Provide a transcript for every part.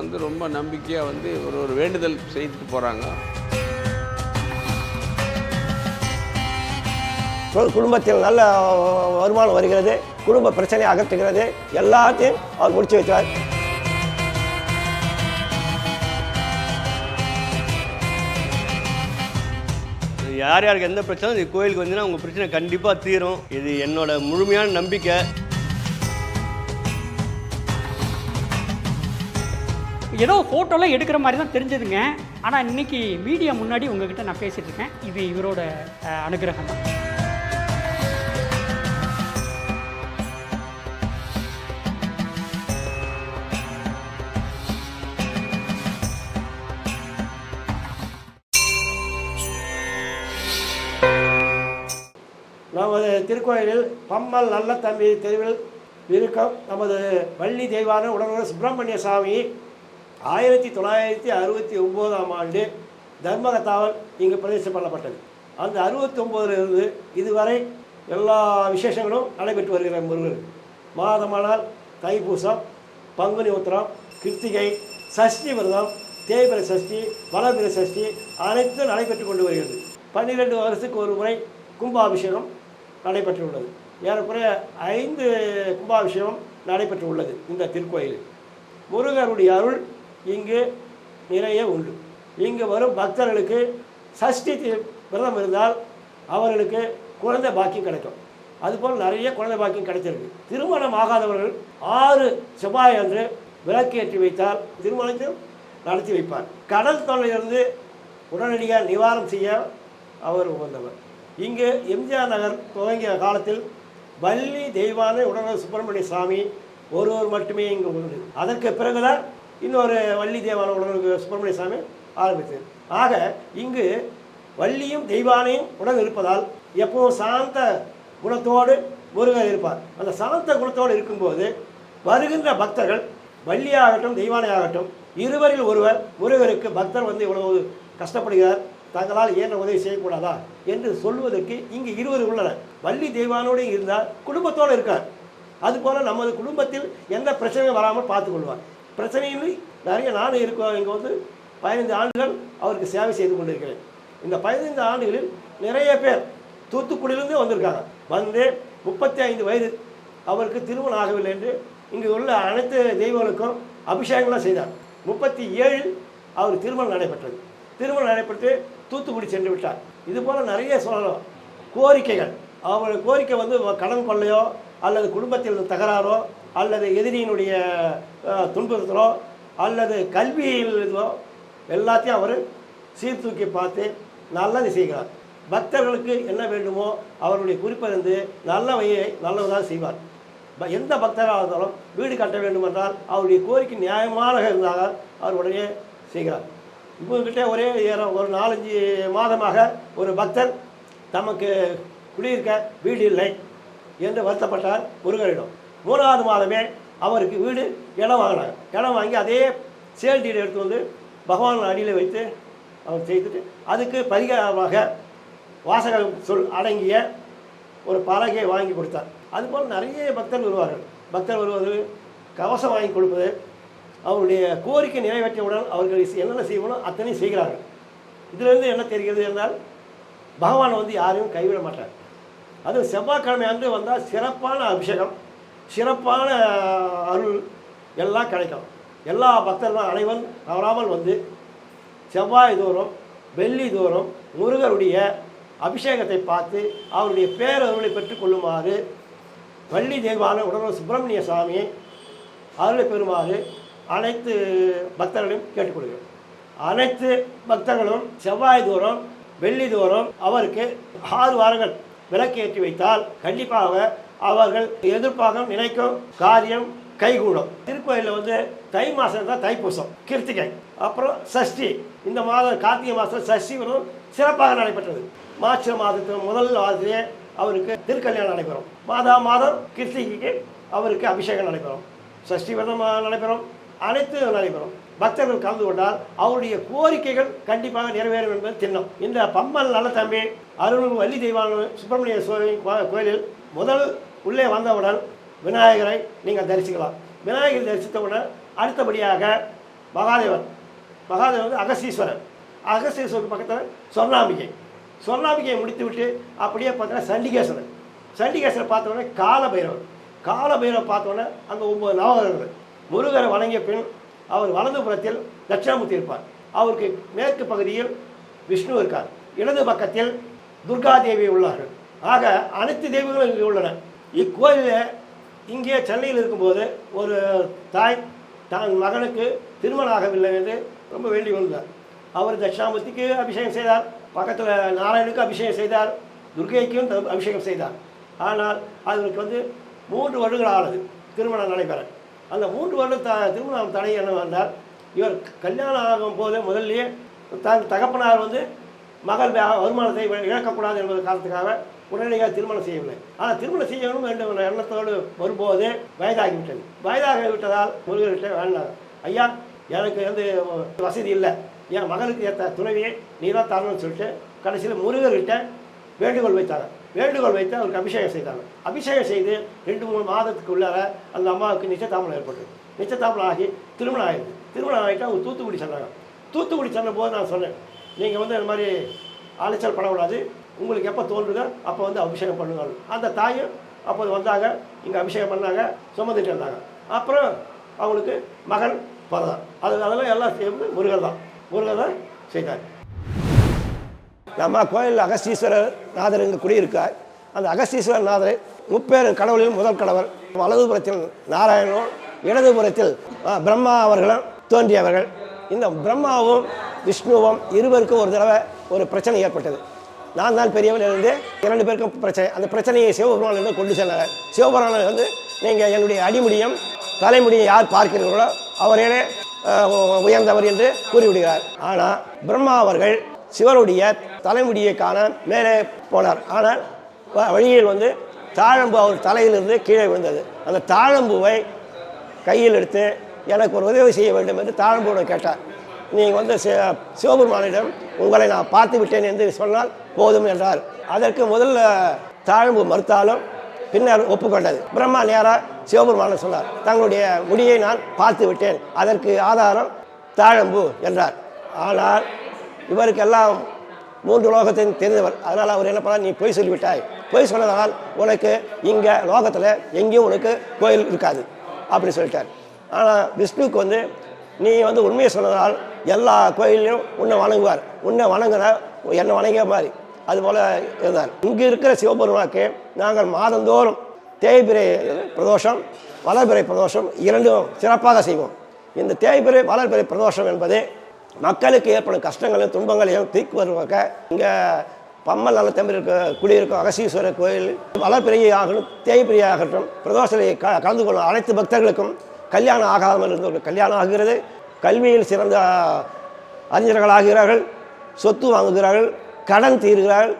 வந்து ரொம்ப நம்பிக்கையாக வந்து ஒரு ஒரு வேண்டுதல் செய்துட்டு போகிறாங்க குடும்பத்தில் நல்ல வருமானம் வருகிறது குடும்ப பிரச்சனையை அகற்றுகிறது எல்லாத்தையும் அவர் முடிச்சு வைத்தார் யார் யாருக்கு எந்த பிரச்சனை இந்த கோயிலுக்கு வந்தீங்கன்னா உங்கள் பிரச்சனை கண்டிப்பாக தீரும். இது என்னோட முழுமையான நம்பிக்கை. ஏதோ ஃபோட்டோலாம் எடுக்கிற மாதிரி தான் தெரிஞ்சதுங்க. ஆனால் இன்னைக்கு மீடியா முன்னாடி உங்ககிட்ட நான் பேசிகிட்டு இருக்கேன். இது இவரோட அனுகிரகம் தான். நமது திருக்கோயிலில் பம்மல் நல்ல தம்பி தெருவில் இருக்கும். நமது வள்ளி தெய்வான உடனே சுப்பிரமணிய சாமி ஆயிரத்தி தொள்ளாயிரத்தி அறுபத்தி ஒம்போதாம் ஆண்டு தர்மகத்தாவல் இங்கு பிரதேசம் பண்ணப்பட்டது. அந்த அறுபத்தி ஒம்போதிலிருந்து இதுவரை எல்லா விசேஷங்களும் நடைபெற்று வருகிற முருகன் மாதமானால் தைப்பூசம் பங்குனி உத்திரம் கிருத்திகை சஷ்டி விரதம் தேய்பிர சஷ்டி வளர்பிரை சஷ்டி அனைத்தும் நடைபெற்று கொண்டு வருகிறது. பன்னிரெண்டு வருஷத்துக்கு ஒரு முறை கும்பாபிஷேகம் நடைபெற்றுள்ளது. ஏறக்குறைய ஐந்து கும்பாபிஷேகம் நடைபெற்று உள்ளது இந்த திருக்கோயிலில். முருகருடைய அருள் இங்கு நிறைய உண்டு. இங்கு வரும் பக்தர்களுக்கு சஷ்டி விரதம் இருந்தால் அவர்களுக்கு குழந்தை பாக்கியம் கிடைக்கும். அதுபோல் நிறைய குழந்தை பாக்கியம் கிடைச்சிருக்கு திருமணம் ஆகாதவர்கள் ஆறு செவ்வாய் அன்று விளக்கேற்றி வைத்தால் திருமணத்தையும் நடத்தி வைப்பார். கடல் தொல்லையிலிருந்து உடனடியாக நிவாரணம் செய்ய அவர் உகந்தவர். இங்கு எம்ஜிஆர் நகர் துவங்கிய காலத்தில் வள்ளி தெய்வானை உடனே சுப்பிரமணிய சாமி ஒருவர் மட்டுமே இங்கு உண்டு. அதற்கு பிறகுதான் இன்னொரு வள்ளி தெய்வான உடனே சுப்பிரமணிய சாமி ஆரம்பித்தது ஆக இங்கு வள்ளியும் தெய்வானையும் உடன் இருப்பதால் எப்பவும் சாந்த குணத்தோடு முருகர் இருப்பார். அந்த சாந்த குணத்தோடு இருக்கும்போது வருகின்ற பக்தர்கள் வள்ளியாகட்டும் தெய்வானையாகட்டும் இருவரில் ஒருவர் முருகருக்கு பக்தர் வந்து இவ்வளவு கஷ்டப்படுகிறார் தங்களால் ஏன் உதவி செய்யக்கூடாதா என்று சொல்வதற்கு இங்கு இருவர் உள்ளனர். வள்ளி தெய்வானோடு இருந்தால் குடும்பத்தோடு இருக்கார். அதுபோல் நமது குடும்பத்தில் எந்த பிரச்சனையும் வராமல் பார்த்துக்கொள்வார் பிரச்சனையின்றி நிறைய நானும் இருக்கோம் இங்கே வந்து பதினைந்து ஆண்டுகள் அவருக்கு சேவை செய்து கொண்டிருக்கிறேன். இந்த பதினைந்து ஆண்டுகளில் நிறைய பேர் தூத்துக்குடியிலிருந்தே வந்திருக்காங்க. வந்து முப்பத்தி ஐந்து வயது அவருக்கு திருமணம் ஆகவில்லை என்று இங்கே உள்ள அனைத்து தெய்வங்களுக்கும் அபிஷேகம்லாம் செய்தார். முப்பத்தி ஏழில் அவர் திருமணம் நடைபெற்றது. திருமணம் நடைபெற்று தூத்துக்குடி சென்று விட்டார். இது போல் நிறைய சொல்லலாம். கோரிக்கைகள். அவங்களுடைய கோரிக்கை வந்து கடன் கொள்ளையோ அல்லது குடும்பத்தில் தகராறோ அல்லது எதிரியினுடைய துன்பத்திலோ அல்லது கல்வியில் எல்லாத்தையும் அவர் சீர்தூக்கி பார்த்து நல்லது செய்கிறார். பக்தர்களுக்கு என்ன வேண்டுமோ அவருடைய குறிப்பிருந்து நல்ல வழியை நல்லதாக செய்வார் எந்த பக்தராக இருந்தாலும் வீடு கட்ட வேண்டும் என்றால் அவருடைய கோரிக்கை நியாயமாக இருந்தாக அவர் உடனே செய்கிறார். இவங்ககிட்ட ஒரே ஏறம் ஒரு நாலஞ்சு மாதமாக ஒரு பக்தர் தமக்கு குடியிருக்க வீடு இல்லை என்று வருத்தப்பட்டார் முருகரிடம் மூணாவது மாதமே அவருக்கு வீடு இடம் வாங்கினாங்க. இடம் வாங்கி அதே சேல் டீடை எடுத்து வந்து பகவான் அடியில் வைத்து அவர் செய்துட்டு அதுக்கு பரிகாரமாக வாசகம் சொல் அடங்கிய ஒரு பலகையை வாங்கி கொடுத்தார். அதுபோல் நிறைய பக்தர் வருவார்கள். பக்தர் வருவது கவசம் வாங்கி கொடுப்பது அவருடைய கோரிக்கை நிறைவேற்றியவுடன் அவர்கள் என்னென்ன செய்யணும் அத்தனையும் செய்கிறார்கள். இதிலிருந்து என்ன தெரிகிறது என்றால் பகவான் வந்து யாரையும் கைவிட மாட்டார். அது செவ்வாய்க்கிழமை அன்று வந்தால் சிறப்பான அபிஷேகம். சிறப்பான அருள் எல்லாம் கிடைக்கும். எல்லா பக்தர்களும் அனைவரும் தவறாமல் வந்து செவ்வாய் தோறும் வெள்ளி தோறும் முருகருடைய அபிஷேகத்தை பார்த்து அவருடைய பேரருளை பெற்றுக்கொள்ளுமாறு வள்ளி தெய்வான உடனே சுப்பிரமணிய சாமியை அருளை பெறுமாறு அனைத்து பக்தர்களையும் கேட்டுக்கொள்கிறோம் அனைத்து பக்தர்களும் செவ்வாய் தோறும் வெள்ளி தோறும் அவருக்கு ஆறு வாரங்கள் விளக்கேற்றி வைத்தால் கண்டிப்பாக அவர்கள் எதிர்ப்பாக நினைக்கும் காரியம் கைகூடும். திருக்கோயிலில் வந்து தை மாதம் தான் தைப்பூசம் கிருத்திகை அப்புறம் சஷ்டி. இந்த மாதம் கார்த்திகை மாதம் சஷ்டி வரும் சிறப்பாக நடைபெற்றது. மார்ச் மாதத்தில் முதல் மாதத்திலே அவருக்கு திருக்கல்யாணம் நடைபெறும். மாதா மாதம் கிருத்திகைக்கு அவருக்கு அபிஷேகம் நடைபெறும். சஷ்டி விரதம் நடைபெறும். அனைத்து நடைபெறும். பக்தர்கள் கலந்து கொண்டால் அவருடைய கோரிக்கைகள் கண்டிப்பாக நிறைவேறும் என்பது திண்ணம். இந்த பம்மல் நல்ல தம்பி அருள் வள்ளி தெய்வான சுப்பிரமணிய சுவாமி கோயிலில் முதல் உள்ளே வந்தவுடன் விநாயகரை நீங்கள் தரிசிக்கலாம். விநாயகர் தரிசித்தவுடன் அடுத்தபடியாக மகாதேவன். மகாதேவன் வந்து அகசீஸ்வரன் அகஸ்தீஸ்வரர் பக்கத்தில் சொர்ணாம்பிகை. சொர்ணாம்பிகையை முடித்து விட்டு அப்படியே பார்த்தீங்கன்னா சண்டிகேஸ்வரன். சண்டிகேஸ்வரர் பார்த்த காலபைரவன் காலபைரவர். காலபைரவர் பார்த்த உடனே அங்கே நவகரங்கள் முருகரை வணங்கிய பின் அவர் வலது புறத்தில் தட்சிணாமூர்த்தி இருப்பார். அவருக்கு மேற்கு பகுதியில் விஷ்ணு இருக்கார். இடது பக்கத்தில் துர்கா தேவி உள்ளார்கள். ஆக அனைத்து தெய்வங்களும் இங்கே உள்ளன. இக்கோயிலில் இங்கே சென்னையில் இருக்கும்போது ஒரு தாய் தன் மகனுக்கு திருமணம் ஆகவில்லை என்று ரொம்ப வேண்டி வந்தார். அவர் தட்சிணாமூர்த்திக்கு அபிஷேகம் செய்தார். பக்கத்தில் நாராயணுக்கு அபிஷேகம் செய்தார். துர்கைக்கும் த- அபிஷேகம் செய்தார். ஆனால் அதற்கு வந்து மூன்று வருடங்கள் ஆனது திருமணம் நடைபெற. அந்த மூன்று வருடம் த திருமணம் தடை என்ன வந்தால் இவர் கல்யாணம் ஆகும் போது முதல்லயே தன் தகப்பனார் வந்து மகள் வருமானத்தை இழக்கக்கூடாது என்பது காரணத்துக்காக உடனடியாக திருமணம் செய்யவில்லை. ஆனால் திருமணம் செய்யணும் என்ற எண்ணத்தோடு வரும்போது வயதாகிவிட்டது. வயதாக விட்டதால் முருகர்கிட்ட வேண்டாம். ஐயா எனக்கு வந்து வசதி இல்லை. என் மகளுக்கு ஏற்ற துணைவியை நீ தான் தரணும்னு சொல்லிட்டு கடைசியில் முருகர்கிட்ட வேண்டுகோள் வைத்தாங்க வேண்டுகோள் வைத்து அவருக்கு அபிஷேகம் செய்தாங்க அபிஷேகம் செய்து ரெண்டு மூணு மாதத்துக்கு உள்ளார அந்த அம்மாவுக்கு நிச்சயத்தாமலம் ஏற்பட்டது. நிச்சயத்தாமலம் ஆகி திருமணம் ஆகிடுது திருமணம் ஆகிட்டு அவங்க தூத்துக்குடி சொன்னாங்க தூத்துக்குடி சொன்னபோது நான் சொன்னேன் நீங்கள் வந்து இந்த மாதிரி அலைச்சல் பண்ணக்கூடாது. உங்களுக்கு எப்போ தோன்றுதோ அப்போ வந்து அபிஷேகம் பண்ணுவாங்க அந்த தாயும் அப்போது வந்தாங்க. இங்கே அபிஷேகம் பண்ணாங்க. சுமந்துட்டு இருந்தாங்க. அப்புறம் அவங்களுக்கு மகன் பிறந்தான் அது அதெல்லாம் எல்லாம் சேர்ந்து முருகர் தான். முருகர் தான் செய்தார். நம்ம கோயில் அகஸ்தீஸ்வரர் நாதர் இங்கே குடியிருக்கார். அந்த அகஸ்தீஸ்வரர் நாதரை முப்பேரும் கடவுளில் முதல் கடவுள் வலதுபுறத்தில் நாராயணனும் இடதுபுறத்தில் பிரம்மா அவர்களும் தோன்றியவர்கள். இந்த பிரம்மாவும் விஷ்ணுவும் இருவருக்கும் ஒரு தடவை ஒரு பிரச்சனை ஏற்பட்டது. நான் தான் பெரியவன் இருந்து இரண்டு பேருக்கும் பிரச்சனை. அந்த பிரச்சனையை சிவபெருமானிடம் கொண்டு சென்றார். சிவபெருமான் வந்து நீங்கள் என்னுடைய அடிமுடியும் தலைமுடியும் யார் பார்க்கிறீர்களோ அவரே உயர்ந்தவர் என்று கூறிவிடுகிறார். ஆனால் பிரம்மா அவர்கள் சிவனுடைய தலைமுடியை காண மேலே போனார். ஆனால் வ- வழியில் வந்து தாழம்பு அவர் தலையிலிருந்து கீழே விழுந்தது. அந்த தாழம்புவை கையில் எடுத்து எனக்கு ஒரு உதவி செய்ய வேண்டும் என்று தாழம்புடன் கேட்டார். நீங்கள் வந்து சி சிவபெருமானிடம் உங்களை நான் பார்த்து விட்டேன் என்று சொன்னால் போதும் என்றார். அதற்கு முதல்ல தாழம்பு மறுத்தாலும் பின்னர் ஒப்புக்கொண்டது. பிரம்மா நேராக சிவபெருமானன் சொன்னார். தங்களுடைய முடியை நான் பார்த்து விட்டேன். அதற்கு ஆதாரம் தாழம்பு என்றார். ஆனால் இவருக்கெல்லாம் மூன்று லோகத்தையும் தெரிந்தவர். அதனால் அவர் என்ன பண்ணார்? நீ பொய் சொல்லிவிட்டாய். பொய் சொன்னதால் உனக்கு இங்கே லோகத்தில் எங்கேயும் உனக்கு கோயில் இருக்காது. அப்படி சொல்லிட்டார். ஆனால் விஷ்ணுவுக்கு வந்து நீ வந்து உண்மையை சொன்னதால் எல்லா கோயிலையும் உன்னை வணங்குவார். உன்னை வணங்கினா என்னை வணங்கிய மாதிரி. அதுபோல் இருந்தார். இங்கே இருக்கிற சிவபெருமாக்கு நாங்கள் மாதந்தோறும் தேய்பிரை பிரதோஷம் வளர்பிறை பிரதோஷம் இரண்டும் சிறப்பாக செய்வோம். இந்த தேய்பிரை வளர்பிறை பிரதோஷம் என்பது மக்களுக்கு ஏற்படும் கஷ்டங்களையும் துன்பங்களையும் தீக்கு வருவாக்க இங்கே பம்மல் நல்ல தம்பி இருக்க குடியிருக்கும் அகசீஸ்வரர் கோயில் வளர்பிறையை ஆகணும் தேய்பிரியை ஆகட்டும் பிரதோஷத்தை க கலந்து கொள்ளும் அனைத்து பக்தர்களுக்கும் கல்யாணம் ஆகாமல் இருந்தவர்கள் கல்யாணம் ஆகிறது. கல்வியில் சிறந்த அறிஞர்கள் ஆகிறார்கள் சொத்து வாங்குகிறார்கள் கடன் தீர்கிறார்கள்.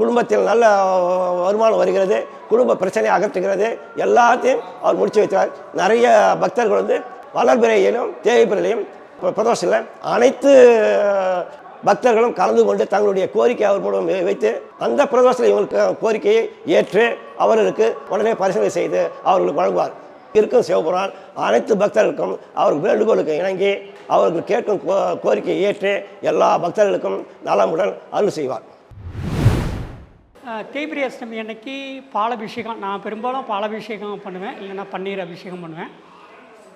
குடும்பத்தில் நல்ல வருமானம் வருகிறது குடும்ப பிரச்சனையை அகற்றுகிறது. எல்லாத்தையும் அவர் முடிச்சு வைத்தார் நிறைய பக்தர்கள் வந்து வளர்பிறையிலும் தேய்பிரையிலும் பிரதோஷத்தில் அனைத்து பக்தர்களும் கலந்து கொண்டு தங்களுடைய கோரிக்கை அவர் மூலம் வைத்து அந்த பிரதோஷத்தில் இவங்களுக்கு கோரிக்கையை ஏற்று அவர்களுக்கு உடனே பரிசீலனை செய்து அவர்களுக்கு வழங்குவார். இருக்கும் சிவபுரான் அனைத்து பக்தர்களுக்கும் அவர் வேண்டுகோளுக்கு இணங்கி அவர்கள் கேட்கும் கோ- கோரிக்கையை ஏற்று எல்லா பக்தர்களுக்கும் நலமுடன் அருள் செய்வார். அஹ், தேய்பிரி அஷ்டமி அன்னைக்கு பாலபிஷேகம் நான் பெரும்பாலும் பாலபிஷேகம் பண்ணுவேன் இல்லைன்னா பன்னீர் அபிஷேகம் பண்ணுவேன்.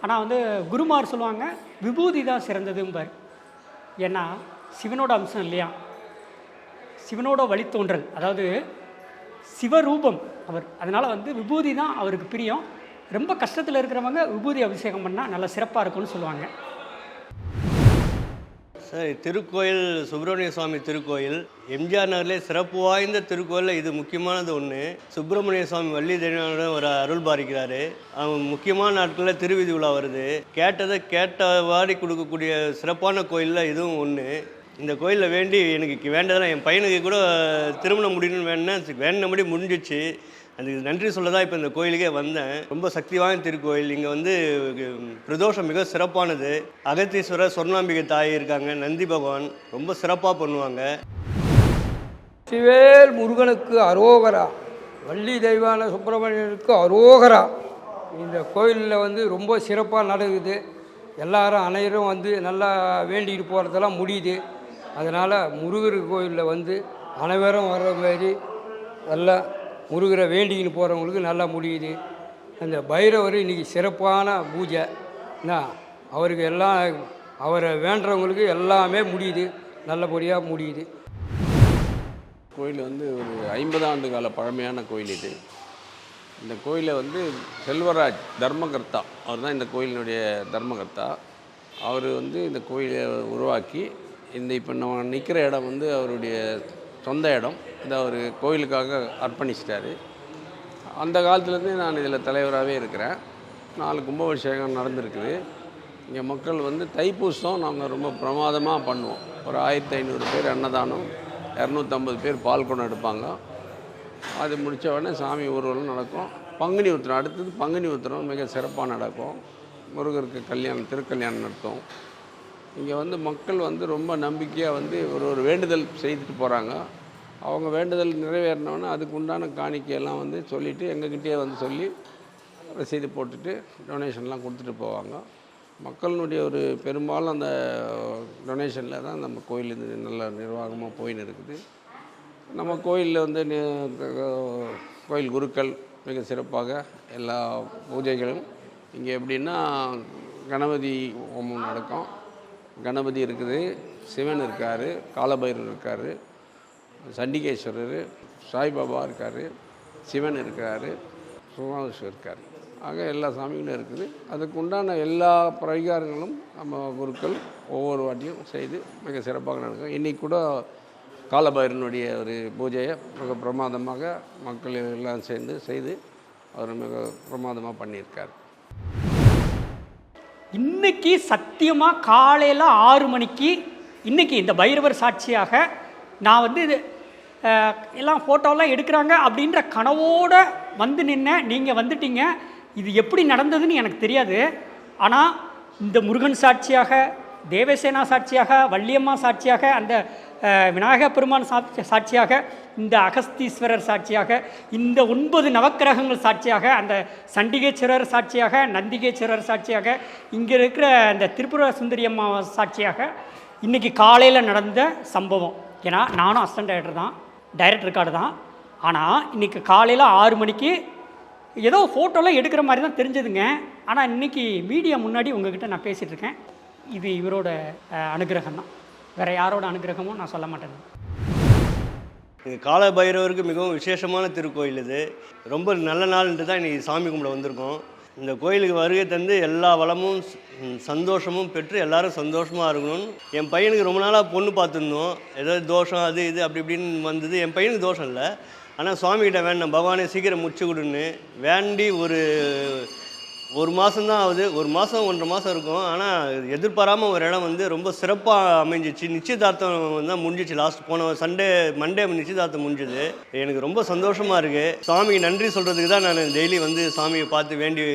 ஆனால் வந்து குருமார் சொல்லுவாங்க விபூதி தான் சிறந்ததும்பார். ஏன்னா சிவனோட அம்சம் இல்லையா? சிவனோட வழித்தோன்றல் அதாவது சிவரூபம் அவர். அதனால் வந்து விபூதி தான் அவருக்கு பிரியம். ரொம்ப கஷ்டத்தில் இருக்கிறவங்க விபூதி அபிஷேகம் பண்ணால் நல்லா சிறப்பாக இருக்கும்னு சொல்லுவாங்க. சார் திருக்கோயில் சுப்பிரமணிய சுவாமி திருக்கோயில் எம்ஜிஆர் நகர்லே சிறப்பு வாய்ந்த திருக்கோயிலில் இது முக்கியமானது ஒன்று சுப்பிரமணிய சுவாமி வள்ளி தெய்வனோட ஒரு அருள் பாரிக்கிறாரு. அவங்க முக்கியமான நாட்களில் திருவிதி விழா வருது. கேட்டதை கேட்டவாடி கொடுக்கக்கூடிய சிறப்பான கோயிலில் இதுவும் ஒன்று இந்த கோயிலில் வேண்டி எனக்கு வேண்டதெல்லாம் என் பையனுக்கு கூட திருமணம் முடியணும்னு வேணேன் வேண்டினபடி முடிஞ்சிச்சு. அதுக்கு நன்றி சொல்ல தான் இப்போ இந்த கோயிலுக்கே வந்தேன். ரொம்ப சக்தி வாய்ந்த திருக்கோயில். இங்கே வந்து பிரதோஷம் மிக சிறப்பானது. அகத்தீஸ்வரர் சொர்ணாம்பிகை தாய் இருக்காங்க. நந்தி பகவான் ரொம்ப சிறப்பாக பண்ணுவாங்க. சிவேல் முருகனுக்கு அரோகரா. வள்ளி தெய்வான சுப்பிரமணியனுக்கு அரோகரா. இந்த கோயிலில் வந்து ரொம்ப சிறப்பாக நடக்குது. எல்லாரும் அனைவரும் வந்து நல்லா வேண்டிகிட்டு போகிறதெல்லாம் முடியுது. அதனால் முருகர் கோயிலில் வந்து அனைவரும் வர்ற மாதிரி நல்லா முருகரை வேண்டின்னு போகிறவங்களுக்கு நல்லா முடியுது. அந்த பைரவர் இன்றைக்கி சிறப்பான பூஜை. என்ன? அவருக்கு எல்லாம் அவரை வேண்டுறவங்களுக்கு எல்லாமே முடியுது. நல்லபடியாக முடியுது. கோயில் வந்து ஒரு ஐம்பது ஆண்டு கால பழமையான கோயில் இது. இந்த கோயிலை வந்து செல்வராஜ் தர்மகர்த்தா அவர் தான் இந்த கோயிலினுடைய தர்மகர்த்தா. அவர் வந்து இந்த கோயிலை உருவாக்கி இந்த இப்போ நம்ம நிற்கிற இடம் வந்து அவருடைய சொந்த இடம். இந்த அவர் கோயிலுக்காக அர்ப்பணிச்சிட்டாரு. அந்த காலத்துலேருந்தே நான் இதில் தலைவராகவே இருக்கிறேன். நாலு கும்பாபிஷேகம் நடந்திருக்குது. இங்கே மக்கள் வந்து தைப்பூசம் நாங்கள் ரொம்ப பிரமாதமாக பண்ணுவோம். ஒரு ஆயிரத்தி ஐநூறு பேர் அன்னதானம் இரநூத்தம்பது பேர் பால் குடம் எடுப்பாங்க. அது முடித்த உடனே சாமி ஊர்வலம் நடக்கும். பங்குனி உத்திரம் அடுத்தது பங்குனி உத்திரம் மிக சிறப்பாக நடக்கும். முருகருக்கு கல்யாணம் திருக்கல்யாணம் நடத்தும். இங்கே வந்து மக்கள் வந்து ரொம்ப நம்பிக்கையாக வந்து ஒரு ஒரு வேண்டுதல் செய்துட்டு போகிறாங்க அவங்க வேண்டுதல் நிறைவேறினோன்னே அதுக்கு உண்டான காணிக்கையெல்லாம் வந்து சொல்லிவிட்டு எங்ககிட்டயே வந்து சொல்லி ரசீது போட்டுட்டு டொனேஷன்லாம் கொடுத்துட்டு போவாங்க. மக்களினுடைய ஒரு பெரும்பாலும் அந்த டொனேஷனில் தான் நம்ம கோயில் இது நல்ல நிர்வாகமாக போயின்னு இருக்குது. நம்ம கோயிலில் வந்து நி- கோயில் குருக்கள் மிக சிறப்பாக எல்லா பூஜைகளும். இங்கே எப்படின்னா கணபதி ஹோமம் நடக்கும். கணபதி இருக்குது சிவன் இருக்கார் காலபைரவர் இருக்கார். சண்டிகேஸ்வரர் சாய்பாபா இருக்கார் சிவன் இருக்கார் சுகாமேஸ்வர் இருக்கார். ஆக எல்லா சாமிகளும் இருக்குது. அதுக்கு உண்டான எல்லா பரிகாரங்களும் நம்ம குருக்கள் ஒவ்வொரு வாட்டியும் செய்து மிக சிறப்பாக நடக்கும். இன்றைக்கி கூட காலபைரனுடைய ஒரு பூஜையை மிக பிரமாதமாக மக்கள் எல்லாம் சேர்ந்து செய்து அவர் மிக பிரமாதமாக பண்ணியிருக்கார். இன்னைக்கு சத்தியமாக காலையில் ஆறு மணிக்கு இன்னைக்கு இந்த பைரவர் சாட்சியாக நான் வந்து இது எல்லாம் ஃபோட்டோலாம் எடுக்கிறாங்க அப்படின்ற கனவோடு வந்து நின்னேன் நீங்கள் வந்துட்டீங்க. இது எப்படி நடந்ததுன்னு எனக்கு தெரியாது. ஆனால் இந்த முருகன் சாட்சியாக தேவசேனா சாட்சியாக வள்ளியம்மா சாட்சியாக அந்த விநாயக பெருமான் சாட்சி சாட்சியாக இந்த அகஸ்தீஸ்வரர் சாட்சியாக இந்த ஒன்பது நவக்கிரகங்கள் சாட்சியாக அந்த சண்டிகேஸ்வரர் சாட்சியாக நந்திகேஸ்வரர் சாட்சியாக இங்கே இருக்கிற அந்த திரிபுர சுந்தரியம்மா சாட்சியாக இன்றைக்கி காலையில் நடந்த சம்பவம். ஏன்னா நானும் அசிஸ்டன்ட் டைரக்டர் தான் டைரக்டர் ரெக்கார்டு தான். ஆனால் இன்றைக்கி காலையில் ஆறு மணிக்கு ஏதோ ஃபோட்டோலாம் எடுக்கிற மாதிரி தான் தெரிஞ்சதுங்க. ஆனால் இன்றைக்கி மீடியா முன்னாடி உங்ககிட்ட நான் பேசிகிட்டு இருக்கேன். இது இவரோட அனுகிரகம் தான். வேறு யாரோட அனுகிரகமும் நான் சொல்ல மாட்டேன். இது கால பைரவருக்கு மிகவும் விசேஷமான திருக்கோயில் இது. ரொம்ப நல்ல நாள்ன்ட்டு தான் இன்றைக்கி சாமி கும்பிட வந்திருக்கோம். இந்த கோயிலுக்கு வருகை தந்து எல்லா வளமும் சந்தோஷமும் பெற்று எல்லாரும் சந்தோஷமாக இருக்கணும்னு என் பையனுக்கு ரொம்ப நாளாக பொண்ணு பார்த்துருந்தோம். ஏதோ தோஷம் அது இது அப்படி இப்படின்னு வந்தது. என் பையனுக்கு தோஷம் இல்லை. ஆனால் சுவாமிகிட்ட வேண்டாம். பகவானே சீக்கிரம் முடிச்சு கொடுன்னு வேண்டி ஒரு ஒரு மாதம் தான் ஆகுது. ஒரு மாதம் ஒன்றரை மாதம் இருக்கும். ஆனால் எதிர்பாராமல் ஒரு இடம் வந்து ரொம்ப சிறப்பாக அமைஞ்சிச்சு. நிச்சயதார்த்தம் தான் முடிஞ்சிச்சு லாஸ்ட் போன சண்டே மண்டே நிச்சயதார்த்தம் முடிஞ்சுது. எனக்கு ரொம்ப சந்தோஷமாக இருக்குது சாமிக்கு நன்றி சொல்கிறதுக்கு தான் நான் டெய்லி வந்து சாமியை பார்த்து வேண்டி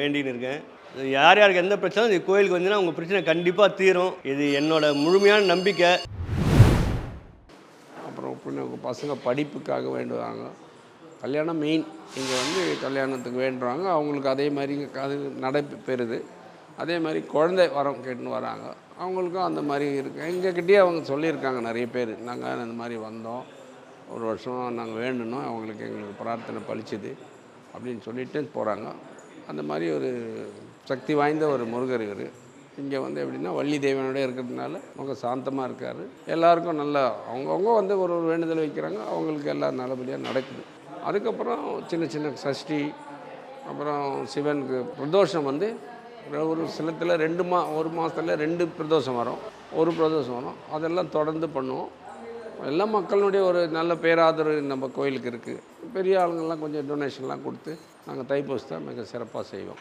வேண்டின்னு இருக்கேன். யார் யாருக்கு எந்த பிரச்சனை இந்த கோயிலுக்கு வந்தீங்கன்னா உங்கள் பிரச்சனை கண்டிப்பாக தீரும். இது என்னோட முழுமையான நம்பிக்கை. அப்புறம் பின்ன பசங்க படிப்புக்காக வேண்டுவாங்க. கல்யாணம் மெயின் இங்கே வந்து கல்யாணத்துக்கு வேண்டுறாங்க. அவங்களுக்கு அதே மாதிரி அது நடைபெறுது அதே மாதிரி குழந்தை வரம் கேட்டுன்னு வராங்க. அவங்களுக்கும் அந்த மாதிரி இருக்கு. எங்ககிட்டயே அவங்க சொல்லியிருக்காங்க நிறைய பேர். நாங்கள் இந்த மாதிரி வந்தோம். ஒரு வருஷம் நாங்கள் வேண்டணும் அவங்களுக்கு எங்களுக்கு பிரார்த்தனை பழிச்சுது அப்படின்னு சொல்லிட்டு போகிறாங்க அந்த மாதிரி ஒரு சக்தி வாய்ந்த ஒரு முருகர் இவர். இங்கே வந்து எப்படின்னா வள்ளி தேவனோட இருக்கிறதுனால அவங்க சாந்தமாக இருக்கார். எல்லாருக்கும் நல்லா அவங்கவுங்க வந்து ஒரு ஒரு வேண்டுதல் வைக்கிறாங்க. அவங்களுக்கு எல்லாம் நல்லபடியாக நடக்குது. அதுக்கப்புறம் சின்ன சின்ன சஷ்டி அப்புறம் சிவனுக்கு பிரதோஷம் வந்து ஒரு- சிலத்தில் ரெண்டு மா ஒரு மாதத்தில் ரெண்டு பிரதோஷம் வரும். ஒரு பிரதோஷம் வரும். அதெல்லாம் தொடர்ந்து பண்ணுவோம். எல்லா மக்களுடைய ஒரு நல்ல பேராதரவு நம்ம கோயிலுக்கு இருக்குது பெரிய ஆளுங்கள்லாம் கொஞ்சம் டொனேஷன்லாம் கொடுத்து நாங்கள் தைப்பூசத்தை மிக சிறப்பாக செய்வோம்.